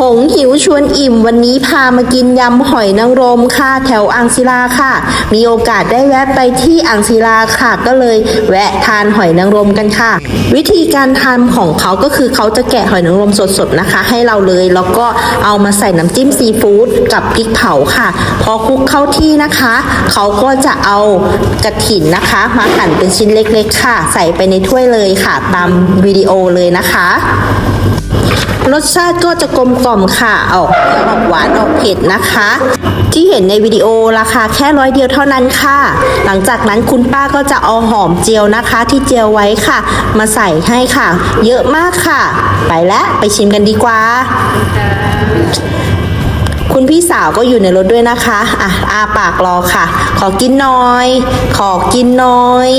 หงหิวชวนอิ่มวันนี้พามากินยำหอยนางรมค่ะแถวอ่างศิลาค่ะ มีโอกาสได้แวะไปที่อ่างศิลาค่ะ ก็เลยแวะทานหอยนางรมกันค่ะ วิธีการทำของเขาก็คือเขาจะแกะหอยนางรมสดๆนะคะ ให้เราเลยแล้วก็เอามาใส่น้ำจิ้มซีฟู้ดกับพริกเผาค่ะ พอคลุกเข้าที่นะคะ เขาก็จะเอากระถินนะคะ มาหั่นเป็นชิ้นเล็กๆ ค่ะ ใส่ไปในถ้วยเลยค่ะ ตามวิดีโอเลยนะคะ รสชาติก็จะกลมกล่อมค่ะออกเจียวออกหวานออกเผ็ดนะคะ ที่เห็นในวิดีโอราคาแค่ร้อยเดียวเท่านั้นค่ะ หลังจากนั้นคุณป้าก็จะเอาหอมเจียวนะคะ ที่เจียวไว้ค่ะ มาใส่ให้ค่ะ เยอะมากค่ะ ไปแล้วไปชิมกันดีกว่า สาวก็อยู่ในรถด้วยนะคะ อะอาปากรอค่ะ ขอกินหน่อย ขอกินหน่อย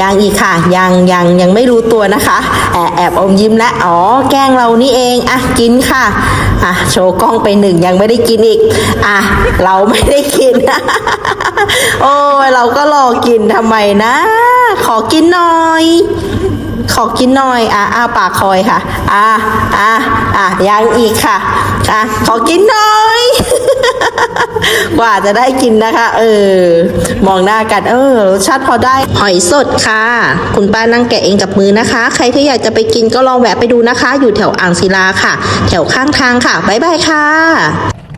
ยังอีกค่ะ ยังยังยังไม่รู้ตัวนะคะ แอบแอบอมยิ้มและอ๋อ แกล้งเรานี่เอง อะ กินค่ะ อะ โชว์กล้องไปหนึ่งยังไม่ได้กินอีก อะ เราไม่ได้กิน โอ้ยเราก็รอกินทำไมนะ ขอกินหน่อย ขอกินหน่อย อะอ้าปากคอยค่ะ อะอะอะยังอีกค่ะอะขอกินหน่อย กว่าจะได้กินนะคะ เออ มองหน้ากัน เออรสชาติพอได้ หอยสดค่ะ คุณป้านั่งแกะเองกับมือนะคะ ใครที่อยากจะไปกินก็ลองแวะไปดูนะคะ อยู่แถวอ่างศิลาค่ะ แถวข้างทางค่ะ บ๊ายบายค่ะ